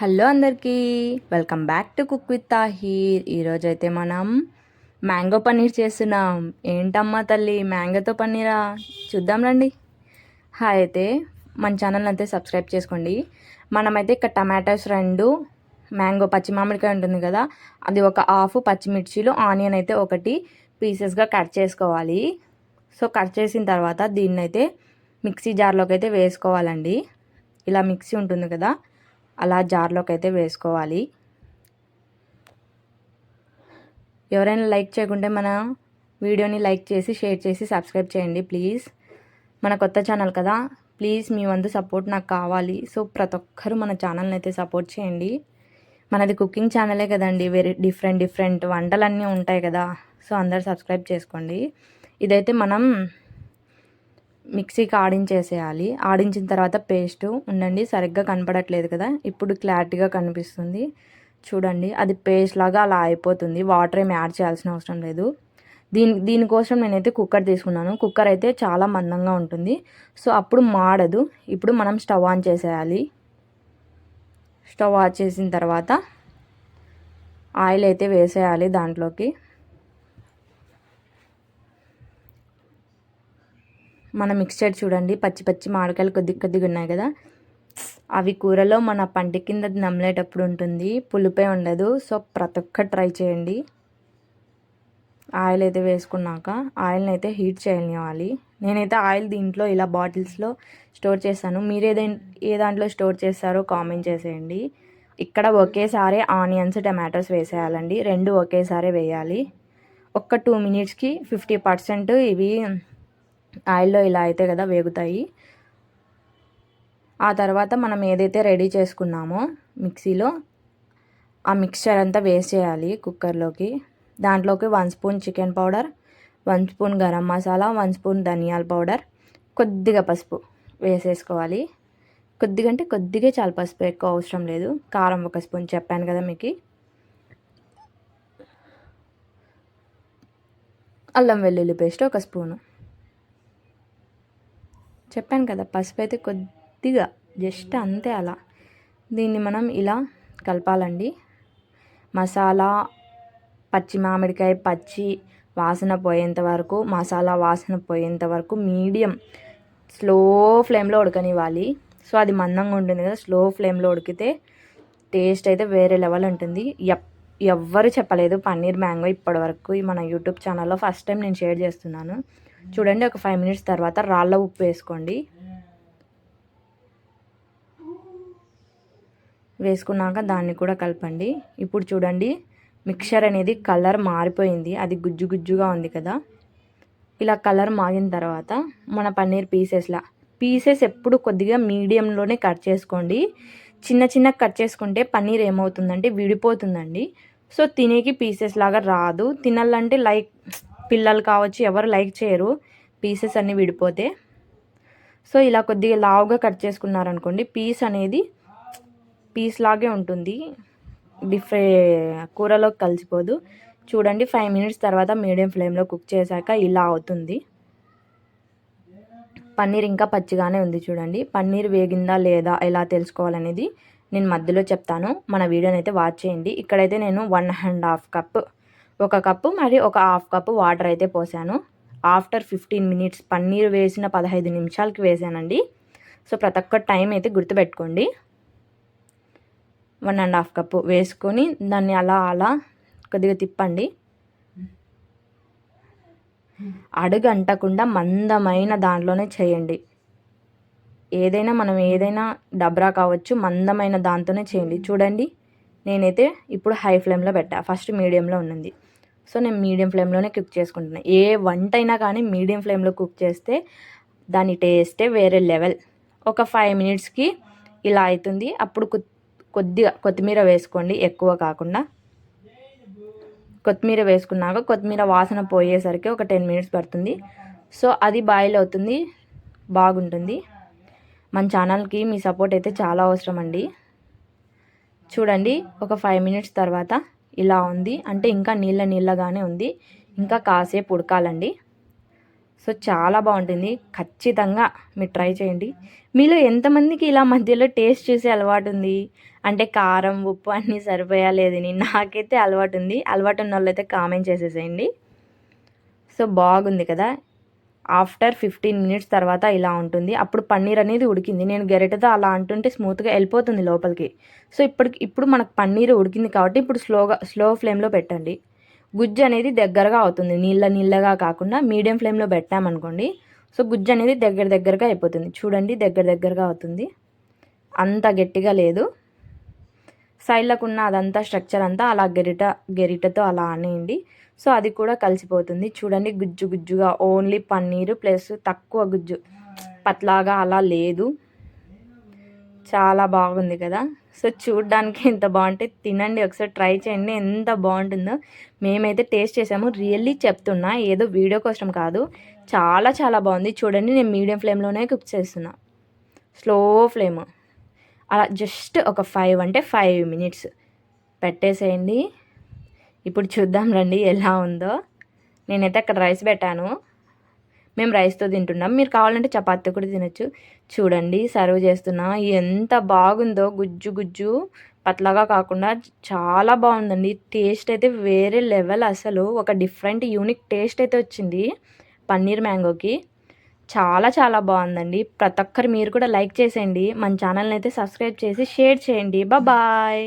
Hello అందరికీ welcome back to cook with Tahir. ఈరోజైతే మనం మ్యాంగో పన్నీర్ చేస్తున్నాం. ఏంటమ్మా తల్లి మ్యాంగోతో పన్నీరా? చూద్దాం రండి. హాయ్ అయితే మన ఛానల్ అయితే సబ్స్క్రైబ్ చేసుకోండి. మనమైతే ఇక్కడ టమాటోస్ రెండు మ్యాంగో పచ్చి మామిడికాయ ఉంటుంది కదా అది ఒక హాఫ్ పచ్చిమిర్చిలు ఆనియన్ అయితే ఒకటి పీసెస్గా కట్ చేసుకోవాలి. సో కట్ చేసిన తర్వాత దీన్ని అయితే మిక్సీ జార్లోకి అయితే వేసుకోవాలండి. ఇలా మిక్సీ ఉంటుంది కదా అలా జార్లోకి అయితే వేసుకోవాలి. ఎవరైనా లైక్ చేయకుంటే మన వీడియోని లైక్ చేసి షేర్ చేసి సబ్స్క్రైబ్ చేయండి ప్లీజ్. మన కొత్త ఛానల్ కదా. ప్లీజ్ మీ వంతు సపోర్ట్ నాకు కావాలి. సో ప్రతి ఒక్కరు మన ఛానల్ని అయితే సపోర్ట్ చేయండి. మనది కుకింగ్ ఛానలే కదండి. వెరీ డిఫరెంట్ డిఫరెంట్ వంటలన్నీ ఉంటాయి కదా. సో అందరు సబ్స్క్రైబ్ చేసుకోండి. ఇదైతే మనం మిక్సీకి ఆడించేసేయాలి. ఆడించిన తర్వాత పేస్ట్ ఉండండి సరిగ్గా కనపడట్లేదు కదా. ఇప్పుడు క్లారిటీగా కనిపిస్తుంది. చూడండి అది పేస్ట్ లాగా అలా అయిపోతుంది. వాటర్ ఏమి యాడ్ చేయాల్సిన అవసరం లేదు. దీని దీనికోసం నేనైతే కుక్కర్ తీసుకున్నాను. కుక్కర్ అయితే చాలా మందంగా ఉంటుంది. సో అప్పుడు మాడదు. ఇప్పుడు మనం స్టవ్ ఆన్ చేసేయాలి. స్టవ్ ఆన్ చేసిన తర్వాత ఆయిల్ అయితే వేసేయాలి దాంట్లోకి. మన మిక్స్చర్ చూడండి పచ్చి పచ్చి మామిడికాయలు కొద్ది కొద్దిగా ఉన్నాయి కదా. అవి కూరలో మన పంటి కింద నమ్మలేటప్పుడు ఉంటుంది పులిపే ఉండదు. సో ప్రతి ఒక్క ట్రై చేయండి. ఆయిల్ అయితే వేసుకున్నాక ఆయిల్ని అయితే హీట్ చేయనివ్వాలి. నేనైతే ఆయిల్ దీంట్లో ఇలా బాటిల్స్లో స్టోర్ చేస్తాను మీరు ఏదే ఏ దాంట్లో స్టోర్ చేస్తారో కామెంట్ చేసేయండి. ఇక్కడ ఒకేసారి ఆనియన్స్ టమాటోస్ వేసేయాలండి. రెండు ఒకేసారి వేయాలి. ఒక్క టూ మినిట్స్కి ఫిఫ్టీ పర్సెంట్ ఇవి ఆయిల్లో ఇలా అయితే కదా వేగుతాయి. ఆ తర్వాత మనం ఏదైతే రెడీ చేసుకున్నామో మిక్సీలో ఆ మిక్స్చర్ అంతా వేస్ట్ చేయాలి కుక్కర్లోకి. దాంట్లోకి one spoon chicken powder one spoon garam masala one spoon ధనియాల పౌడర్. కొద్దిగా పసుపు వేసేసుకోవాలి. కొద్దిగా అంటే కొద్దిగా చాలా పసుపు ఎక్కువ అవసరం లేదు. కారం ఒక స్పూన్ చెప్పాను కదా మీకు. అల్లం వెల్లుల్లి పేస్ట్ ఒక స్పూను. చెప్పాను కదా పసుపు అయితే కొద్దిగా జస్ట్ అంతే అలా. దీన్ని మనం ఇలా కలపాలండి. మసాలా పచ్చి మామిడికాయ పచ్చి వాసన పోయేంత వరకు మసాలా వాసన పోయేంత వరకు మీడియం స్లో ఫ్లేమ్లో ఉడకనివ్వాలి. సో అది మందంగా ఉంటుంది కదా స్లో ఫ్లేమ్లో ఉడికితే టేస్ట్ అయితే వేరే లెవెల్ ఉంటుంది. ఎప్ ఎవ్వరు చెప్పలేదు పన్నీర్ మ్యాంగో ఇప్పటివరకు మన యూట్యూబ్ ఛానల్లో ఫస్ట్ టైం నేను షేర్ చేస్తున్నాను. చూడండి ఒక ఫైవ్ మినిట్స్ తర్వాత రాళ్ళ ఉప్పు వేసుకోండి. వేసుకున్నాక దాన్ని కూడా కలపండి. ఇప్పుడు చూడండి మిక్చర్ అనేది కలర్ మారిపోయింది. అది గుజ్జు గుజ్జుగా ఉంది కదా. ఇలా కలర్ మాగిన తర్వాత మన పన్నీర్ పీసెస్లా పీసెస్ ఎప్పుడు కొద్దిగా మీడియంలోనే కట్ చేసుకోండి. చిన్న చిన్న కట్ చేసుకుంటే పన్నీర్ ఏమవుతుందంటే విడిపోతుందండి. సో తినేకి పీసెస్ లాగా రాదు. తినాలంటే లైక్ పిల్లలు కావచ్చు ఎవరు లైక్ చేయరు పీసెస్ అన్నీ విడిపోతే. సో ఇలా కొద్దిగా లావుగా కట్ చేసుకున్నారనుకోండి పీస్ అనేది పీస్ లాగే ఉంటుంది. డిఫ్రే కూరలోకి కలిసిపోదు. చూడండి ఫైవ్ మినిట్స్ తర్వాత మీడియం ఫ్లేమ్లో కుక్ చేశాక ఇలా అవుతుంది. పన్నీర్ ఇంకా పచ్చిగానే ఉంది చూడండి. పన్నీర్ వేగిందా లేదా ఎలా తెలుసుకోవాలనేది నేను మధ్యలో చెప్తాను. మన వీడియోని అయితే వాచ్ చేయండి. ఇక్కడైతే నేను వన్ అండ్ హాఫ్ కప్ ఒక కప్పు మరి ఒక హాఫ్ కప్పు వాటర్ అయితే పోసాను. ఆఫ్టర్ ఫిఫ్టీన్ మినిట్స్ పన్నీర్ వేసిన పదహైదు నిమిషాలకి వేసానండి. సో ప్రతి ఒక్క టైం అయితే గుర్తుపెట్టుకోండి. వన్ అండ్ హాఫ్ కప్పు వేసుకొని దాన్ని అలా అలా కొద్దిగా తిప్పండి. అడుగు అంటకుండా మందమైన దాంట్లోనే చేయండి. ఏదైనా మనం ఏదైనా డబ్రా కావచ్చు మందమైన దాంతోనే చేయండి. చూడండి నేనైతే ఇప్పుడు హై ఫ్లేమ్లో పెట్టా. ఫస్ట్ మీడియంలో ఉన్నది. సో నేను మీడియం ఫ్లేమ్లోనే కుక్ చేసుకుంటున్నాను ఏ వంట అయినా కానీ మీడియం ఫ్లేమ్లో కుక్ చేస్తే దాని టేస్టే వేరే లెవెల్. ఒక ఫైవ్ మినిట్స్కి ఇలా అవుతుంది. అప్పుడు కొద్దిగా కొత్తిమీర వేసుకోండి. ఎక్కువ కాకుండా కొత్తిమీర వేసుకున్నాక కొత్తిమీర వాసన పోయేసరికి ఒక టెన్ మినిట్స్ పడుతుంది. సో అది బాయిల్ అవుతుంది. బాగుంటుంది. మన ఛానల్కి మీ సపోర్ట్ అయితే చాలా అవసరం అండి. చూడండి ఒక ఫైవ్ మినిట్స్ తర్వాత ఇలా ఉంది. అంటే ఇంకా నీళ్ళ నీళ్ళగానే ఉంది. ఇంకా కాసేపు ఉడకాలండి. సో చాలా బాగుంటుంది. ఖచ్చితంగా మీరు ట్రై చేయండి. మీలో ఎంతమందికి ఇలా మధ్యలో టేస్ట్ చేసే అలవాటు ఉంది? అంటే కారం ఉప్పు అన్నీ సరిపోయా లేదని నాకైతే అలవాటు ఉంది. అలవాటు ఉన్న వాళ్ళైతే కామెంట్ చేసేసేయండి. సో బాగుంది కదా? ఆఫ్టర్ ఫిఫ్టీన్ మినిట్స్ తర్వాత ఇలా ఉంటుంది. అప్పుడు పన్నీర్ అనేది ఉడికింది. నేను గెరెటతో అలా అంటుంటే స్మూత్గా వెళ్ళిపోతుంది లోపలికి. సో ఇప్పటికి ఇప్పుడు మనకు పన్నీర్ ఉడికింది కాబట్టి ఇప్పుడు స్లోగా స్లో ఫ్లేమ్లో పెట్టండి. గుజ్జు అనేది దగ్గరగా అవుతుంది. నీళ్ళ నీళ్ళగా కాకుండా మీడియం ఫ్లేమ్లో పెట్టామనుకోండి. సో గుజ్జు అనేది దగ్గర దగ్గరగా అయిపోతుంది. చూడండి దగ్గర దగ్గరగా అవుతుంది. అంత గట్టిగా లేదు. సైడ్లకు ఉన్న అదంతా స్ట్రక్చర్ అంతా అలా గెరిట గెరిటతో అలా అనేయండి. సో అది కూడా కలిసిపోతుంది. చూడండి గుజ్జు గుజ్జుగా ఓన్లీ పన్నీరు ప్లస్ తక్కువ గుజ్జు. పట్లాగా అలా లేదు. చాలా బాగుంది కదా. సో చూడడానికి ఎంత బాగుంటే తినండి. ఒకసారి ట్రై చేయండి. ఎంత బాగుంటుందో మేమైతే టేస్ట్ చేసాము. రియల్లీ చెప్తున్నా ఏదో వీడియో కోసం కాదు. చాలా చాలా బాగుంది. చూడండి నేను మీడియం ఫ్లేమ్లోనే కుక్ చేస్తున్నా. Slow flame. అలా జస్ట్ ఒక ఫైవ్ అంటే ఫైవ్ మినిట్స్ పెట్టేసేయండి. ఇప్పుడు చూద్దాం రండి ఎలా ఉందో. నేనైతే అక్కడ రైస్ పెట్టాను. మేము రైస్తో తింటున్నాం. మీరు కావాలంటే చపాతీ కూడా తినొచ్చు. చూడండి సర్వ్ చేస్తున్నా. ఎంత బాగుందో గుజ్జు గుజ్జు. పతలాగా కాకుండా చాలా బాగుందండి. టేస్ట్ అయితే వేరే లెవెల్ అసలు. ఒక డిఫరెంట్ యూనిక్ టేస్ట్ అయితే వచ్చింది. పన్నీర్ మ్యాంగోకి. చాలా చాలా బాగుందండి. ప్రతి ఒక్కరు మీరు కూడా లైక్ చేసేయండి. మన ఛానల్ని అయితే సబ్స్క్రైబ్ చేసి షేర్ చేయండి. బాయ్